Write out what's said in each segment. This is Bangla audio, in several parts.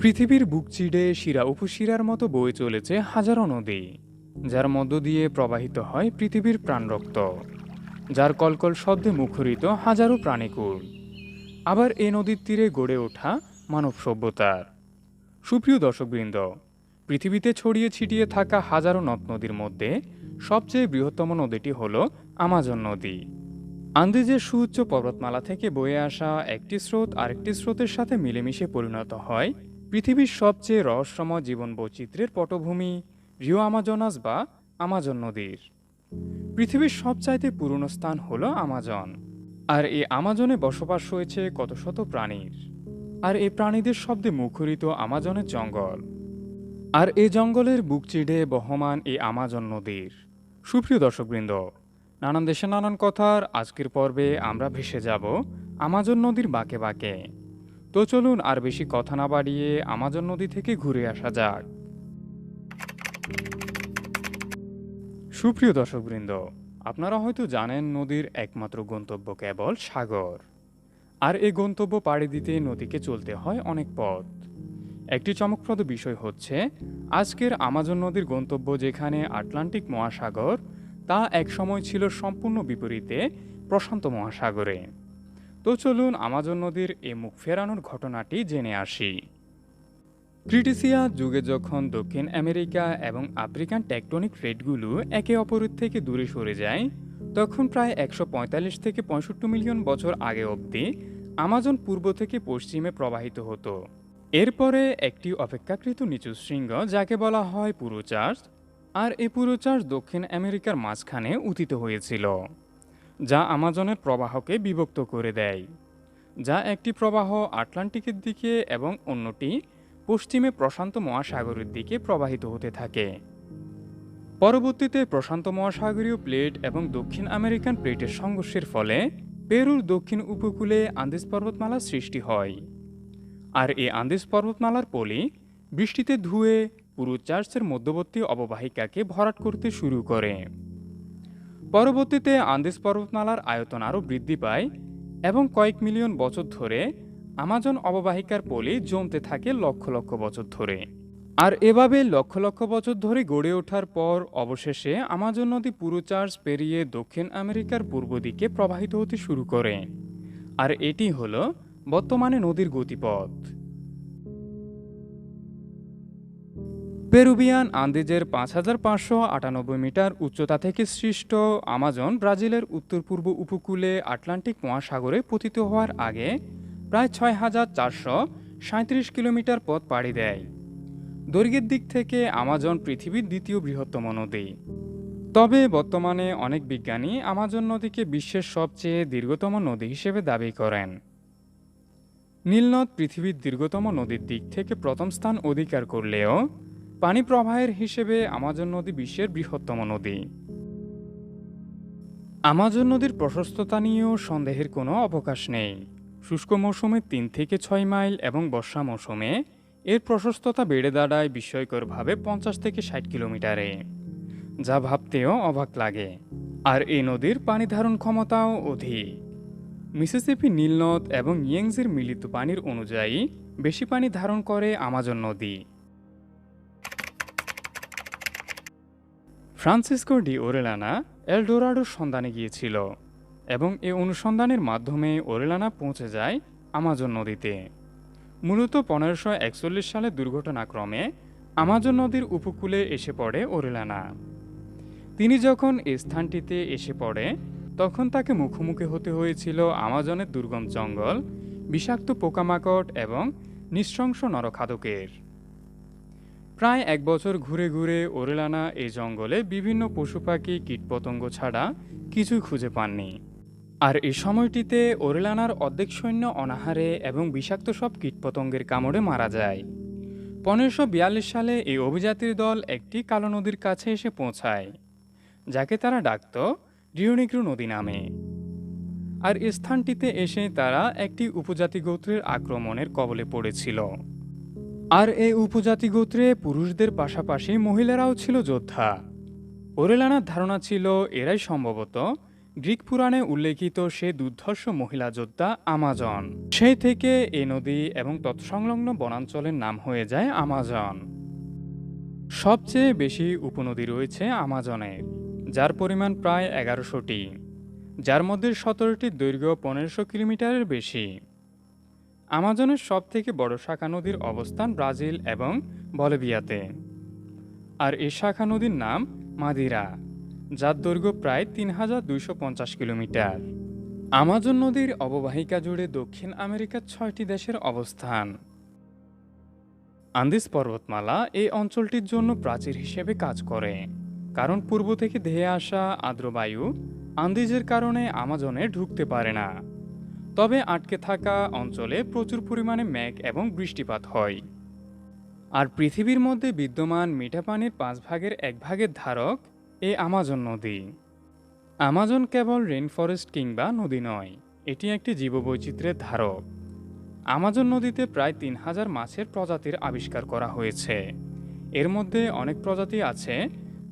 পৃথিবীর বুক চিড়ে শিরা উপশিরার মতো বয়ে চলেছে হাজারো নদী, যার মধ্য দিয়ে প্রবাহিত হয় পৃথিবীর প্রাণরক্ত, যার কলকল শব্দে মুখরিত হাজারো প্রাণীকুল। আবার এ নদীর তীরে গড়ে ওঠা মানব সভ্যতার। সুপ্রিয় দর্শকবৃন্দ, পৃথিবীতে ছড়িয়ে ছিটিয়ে থাকা হাজারো নদ নদীর মধ্যে সবচেয়ে বৃহত্তম নদীটি হল আমাজন নদী। আন্দিজের সুউচ্চ পর্বতমালা থেকে বয়ে আসা একটি স্রোত আরেকটি স্রোতের সাথে মিলেমিশে পরিণত হয় পৃথিবীর সবচেয়ে রহস্যময় জীবন বৈচিত্র্যের পটভূমি রিও আমাজনাস বা আমাজন নদীর। পৃথিবীর সবচাইতে পুরনো স্থান হল আমাজন। আর এই আমাজনে বসবাস রয়েছে কত শত প্রাণীর। আর এই প্রাণীদের শব্দে মুখরিত আমাজনের জঙ্গল। আর এই জঙ্গলের বুক চিড়ে বহমান এই আমাজন নদীর। সুপ্রিয় দর্শকবৃন্দ, নানান দেশে নানান কথার আজকের পর্বে আমরা ভেসে যাব আমাজন নদীর বাঁকে বাঁকে। তো চলুন আর বেশি কথা না বাড়িয়ে আমাজন নদী থেকে ঘুরে আসা যাক। সুপ্রিয় দর্শকবৃন্দ, আপনারা হয়তো জানেন নদীর একমাত্র গন্তব্য কেবল সাগর। আর এই গন্তব্য পাড়ি দিতে নদীকে চলতে হয় অনেক পথ। একটি চমকপ্রদ বিষয় হচ্ছে, আজকের আমাজন নদীর গন্তব্য যেখানে আটলান্টিক মহাসাগর, তা একসময় ছিল সম্পূর্ণ বিপরীতে প্রশান্ত মহাসাগরে। তো চলুন আমাজন নদীর এ মুখ ফেরানোর ঘটনাটি জেনে আসি। ক্রিটিসিয়া যুগে যখন দক্ষিণ আমেরিকা এবং আফ্রিকান টেকটনিক প্লেটগুলো একে অপরের থেকে দূরে সরে যায়, তখন প্রায় একশো পঁয়তাল্লিশ থেকে পঁয়ষট্টি মিলিয়ন বছর আগে অবধি আমাজন পূর্ব থেকে পশ্চিমে প্রবাহিত হতো। এরপরে একটি অপেক্ষাকৃত নিচু শৃঙ্গ যাকে বলা হয় পুরোচার্জ, আর এই পুরোচার্জ দক্ষিণ আমেরিকার মাঝখানে উদিত হয়েছিল। যা আমাজনের প্রবাহকে বিভক্ত করে দেয়, যা একটি প্রবাহ আটলান্টিকের দিকে এবং অন্যটি পশ্চিমে প্রশান্ত মহাসাগরের দিকে প্রবাহিত হতে থাকে। পরবর্তীতে প্রশান্ত মহাসাগরীয় প্লেট এবং দক্ষিণ আমেরিকান প্লেটের সংঘর্ষের ফলে পেরুর দক্ষিণ উপকূলে আন্দিজ পর্বতমালা সৃষ্টি হয়। আর এই আন্দেজ পর্বতমালার পলি বৃষ্টিতে ধুয়ে পুরো চার্চের মধ্যবর্তী অববাহিকাকে ভরাট করতে শুরু করে। পরবর্তীতে আন্দিজ পর্বতমালার আয়তন আরও বৃদ্ধি পায় এবং কয়েক মিলিয়ন বছর ধরে আমাজন অববাহিকার পলি জমতে থাকে লক্ষ লক্ষ বছর ধরে। আর এভাবে লক্ষ লক্ষ বছর ধরে গড়ে ওঠার পর অবশেষে আমাজন নদী পুরো চার্জ পেরিয়ে দক্ষিণ আমেরিকার পূর্ব দিকে প্রবাহিত হতে শুরু করে। আর এটি হলো বর্তমানে নদীর গতিপথ। পেরুবিয়ান আন্দিজের পাঁচ হাজার পাঁচশো আটানব্বই মিটার উচ্চতা থেকে সৃষ্ট আমাজন ব্রাজিলের উত্তর পূর্ব উপকূলে আটলান্টিক মহাসাগরে পতিত হওয়ার আগে প্রায় ছয় হাজার চারশো সাঁত্রিশ কিলোমিটার পথ পাড়ি দেয়। দৈর্ঘ্যের দিক থেকে আমাজন পৃথিবীর দ্বিতীয় বৃহত্তম নদী। তবে বর্তমানে অনেক বিজ্ঞানী আমাজন নদীকে বিশ্বের সবচেয়ে দীর্ঘতম নদী হিসেবে দাবি করেন। নীলনদ পৃথিবীর দীর্ঘতম নদীর দিক থেকে প্রথম স্থান অধিকার করলেও পানি প্রবাহের হিসেবে আমাজন নদী বিশ্বের বৃহত্তম নদী। আমাজন নদীর প্রশস্ততা নিয়েও সন্দেহের কোনো অবকাশ নেই। শুষ্ক মৌসুমে তিন থেকে ছয় মাইল এবং বর্ষা মৌসুমে এর প্রশস্ততা বেড়ে দাঁড়ায় বিস্ময়করভাবে পঞ্চাশ থেকে ষাট কিলোমিটারে, যা ভাবতেও অবাক লাগে। আর এই নদীর পানি ধারণ ক্ষমতাও অধিক। মিসিসিপি নীলনদ এবং ইয়েংজির মিলিত পানির অনুযায়ী বেশি পানি ধারণ করে আমাজন নদী। ফ্রান্সিসকো ডি ওরেলানা এলডোরাডোর সন্ধানে গিয়েছিল এবং এ অনুসন্ধানের মাধ্যমে ওরেলানা পৌঁছে যায় আমাজন নদীতে। মূলত পনেরোশো একচল্লিশ সালে দুর্ঘটনাক্রমে আমাজন নদীর উপকূলে এসে পড়ে ওরেলানা। তিনি যখন এ স্থানটিতে এসে পড়ে, তখন তাকে মুখোমুখি হতে হয়েছিল আমাজনের দুর্গম জঙ্গল, বিষাক্ত পোকামাকড় এবং নৃশংস নরখাদকের। প্রায় এক বছর ঘুরে ঘুরে ওরেলানা এই জঙ্গলে বিভিন্ন পশু পাখি, কীটপতঙ্গ ছাড়া কিছুই খুঁজে পাননি। আর এই সময়টিতে ওরেলানার অর্ধেক সৈন্য অনাহারে এবং বিষাক্ত সব কীটপতঙ্গের কামড়ে মারা যায়। পনেরোশো বিয়াল্লিশ সালে এই অভিযাত্রী দল একটি কালো নদীর কাছে এসে পৌঁছায়, যাকে তারা ডাকত রিওনিগ্রো নদী নামে। আর স্থানটিতে এসে তারা একটি উপজাতি গোত্রের আক্রমণের কবলে পড়েছিল। আর এই উপজাতি গোত্রে পুরুষদের পাশাপাশি মহিলারাও ছিল যোদ্ধা। ওরেলানার ধারণা ছিল, এরাই সম্ভবত গ্রিক পুরাণে উল্লেখিত সে দুর্ধর্ষ মহিলা যোদ্ধা আমাজন। সেই থেকে এ নদী এবং তৎসংলগ্ন বনাঞ্চলের নাম হয়ে যায় আমাজন। সবচেয়ে বেশি উপনদী রয়েছে আমাজনের, যার পরিমাণ প্রায় এগারোশোটি। যার মধ্যে সতেরোটির দৈর্ঘ্য পনেরোশো কিলোমিটারের বেশি। আমাজনের সবথেকে বড় শাখা নদীর অবস্থান ব্রাজিল এবং বলিভিয়াতে। আর এই শাখা নদীর নাম মাদিরা, যার দৈর্ঘ্য প্রায় তিন হাজার দুইশো পঞ্চাশ কিলোমিটার। আমাজন নদীর অববাহিকা জুড়ে দক্ষিণ আমেরিকার ছয়টি দেশের অবস্থান। আন্দিস পর্বতমালা এই অঞ্চলটির জন্য প্রাচীর হিসেবে কাজ করে, কারণ পূর্ব থেকে ধেয়ে আসা আর্দ্রবায়ু আন্দিজের কারণে আমাজনে ঢুকতে পারে না। তবে আটকে থাকা অঞ্চলে প্রচুর পরিমাণে মেঘ এবং বৃষ্টিপাত হয়। আর পৃথিবীর মধ্যে বিদ্যমান মিঠা পানির পাঁচ ভাগের এক ভাগের ধারক এ আমাজন নদী। আমাজন কেবল রেন ফরেস্ট কিংবা নদী নয়, এটি একটি জীববৈচিত্র্যের ধারক। আমাজন নদীতে প্রায় তিন হাজার মাছের প্রজাতির আবিষ্কার করা হয়েছে। এর মধ্যে অনেক প্রজাতি আছে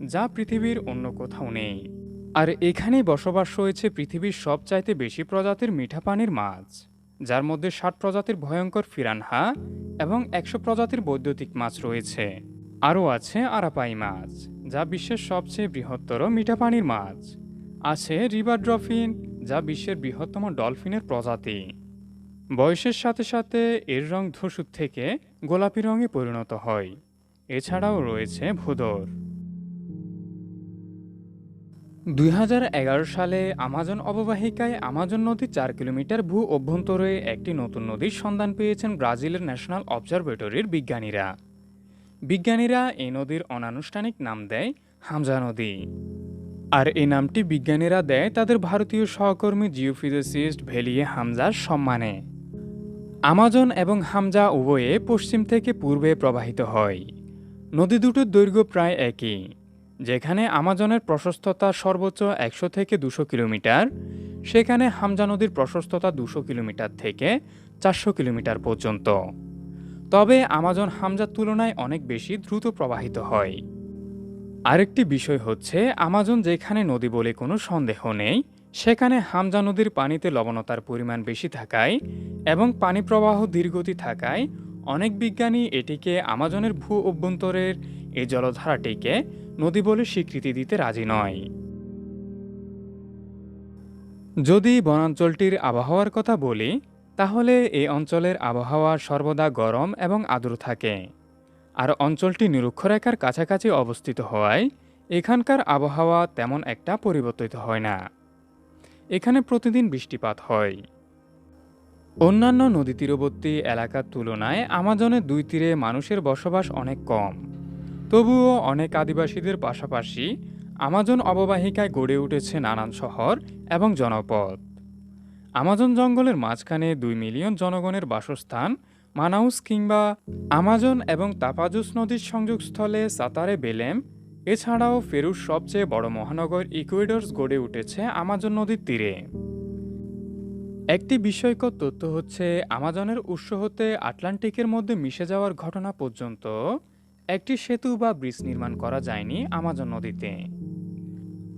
যা পৃথিবীর অন্য কোথাও নেই। আর এখানেই বসবাস রয়েছে পৃথিবীর সবচাইতে বেশি প্রজাতির মিঠা পানির মাছ, যার মধ্যে ষাট প্রজাতির ভয়ঙ্কর ফিরানহা এবং একশো প্রজাতির বৈদ্যুতিক মাছ রয়েছে। আরও আছে আরাপাই মাছ, যা বিশ্বের সবচেয়ে বৃহত্তর মিঠা পানির মাছ। আছে রিভার ড্রফিন, যা বিশ্বের বৃহত্তম ডলফিনের প্রজাতি। বয়সের সাথে সাথে এর রং ধূসর থেকে গোলাপি রঙে পরিণত হয়। এছাড়াও রয়েছে ভূদর। দুই হাজার এগারো সালে আমাজন অববাহিকায় আমাজন নদী চার কিলোমিটার ভূ অভ্যন্তরে একটি নতুন নদীর সন্ধান পেয়েছেন ব্রাজিলের ন্যাশনাল অবজারভেটরির বিজ্ঞানীরা। বিজ্ঞানীরা এই নদীর অনানুষ্ঠানিক নাম দেয় হামজা নদী। আর এই নামটি বিজ্ঞানীরা দেয় তাদের ভারতীয় সহকর্মী জিওফিজিসিস্ট ভেলিয়ে হামজার সম্মানে। আমাজন এবং হামজা উভয়ে পশ্চিম থেকে পূর্বে প্রবাহিত হয়। নদী দুটোর দৈর্ঘ্য প্রায় একই। যেখানে আমাজনের প্রশস্ততা সর্বোচ্চ একশো থেকে দুশো কিলোমিটার, সেখানে হামজা নদীর প্রশস্ততা দুশো কিলোমিটার থেকে চারশো কিলোমিটার পর্যন্ত। তবে আমাজন হামজার তুলনায় অনেক বেশি দ্রুত প্রবাহিত হয়। আরেকটি বিষয় হচ্ছে, আমাজন যেখানে নদী বলে কোনো সন্দেহ নেই, সেখানে হামজা নদীর পানিতে লবণতার পরিমাণ বেশি থাকায় এবং পানি প্রবাহ ধীরগতি থাকায় অনেক বিজ্ঞানী এটিকে আমাজনের ভূ অভ্যন্তরের এই জলধারাটিকে নদী বলে স্বীকৃতি দিতে রাজি নয়। যদি বনাঞ্চলটির আবহাওয়ার কথা বলি, তাহলে এই অঞ্চলের আবহাওয়া সর্বদা গরম এবং আর্দ্র থাকে। আর অঞ্চলটি নিরক্ষরেখার কাছাকাছি অবস্থিত হওয়ায় এখানকার আবহাওয়া তেমন একটা পরিবর্তিত হয় না। এখানে প্রতিদিন বৃষ্টিপাত হয়। অন্যান্য নদী তীরবর্তী এলাকার তুলনায় আমাজনের দুই তীরে মানুষের বসবাস অনেক কম। তবুও অনেক আদিবাসীদের পাশাপাশি আমাজন অববাহিকায় গড়ে উঠেছে নানান শহর এবং জনপদ। আমাজন জঙ্গলের মাঝখানে দুই মিলিয়ন জনগণের বাসস্থান, মানাউস কিংবা আমাজন এবং তাপাজুস নদীর সংযোগস্থলে সাতারে বেলেম। এছাড়াও ফেরুর সবচেয়ে বড় মহানগর ইকুয়েডর্স গড়ে উঠেছে আমাজন নদীর তীরে। একটি বিষয়কর তথ্য হচ্ছে, আমাজনের উৎস হতে আটলান্টিকের মধ্যে মিশে যাওয়ার ঘটনা পর্যন্ত একটি সেতু বা ব্রিজ নির্মাণ করা যায়নি আমাজন নদীতে।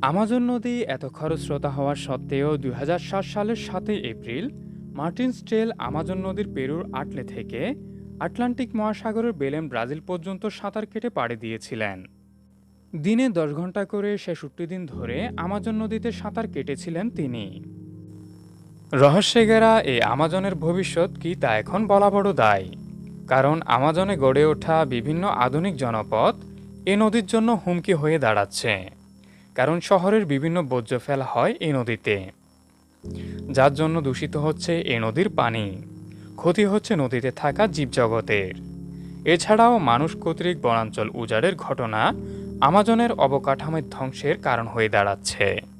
আমাজন নদী এত খরস্রোতা হওয়ার সত্ত্বেও দুই হাজার সাত সালের সাতই এপ্রিল মার্টিন স্টেল আমাজন নদীর পেরুর আটলে থেকে আটলান্টিক মহাসাগরের বেলেম ব্রাজিল পর্যন্ত সাঁতার কেটে পাড়ি দিয়েছিলেন। দিনে দশ ঘণ্টা করে ছেষট্টি দিন ধরে আমাজন নদীতে সাঁতার কেটেছিলেন তিনি। রহস্যে ঘেরা এই আমাজনের ভবিষ্যৎ কি তা এখন বলা বড় দায়। কারণ আমাজনে গড়ে ওঠা বিভিন্ন আধুনিক জনপদ এ নদীর জন্য হুমকি হয়ে দাঁড়াচ্ছে। কারণ শহরের বিভিন্ন বর্জ্য ফেলা হয় এই নদীতে। যার জন্য দূষিত হচ্ছে এ নদীর পানি। ক্ষতি হচ্ছে নদীতে থাকা জীবজগতের। এছাড়াও মানুষ কর্তৃক বনাঞ্চল উজাড়ের ঘটনা আমাজনের অবকাঠামোর ধ্বংসের কারণ হয়ে দাঁড়াচ্ছে।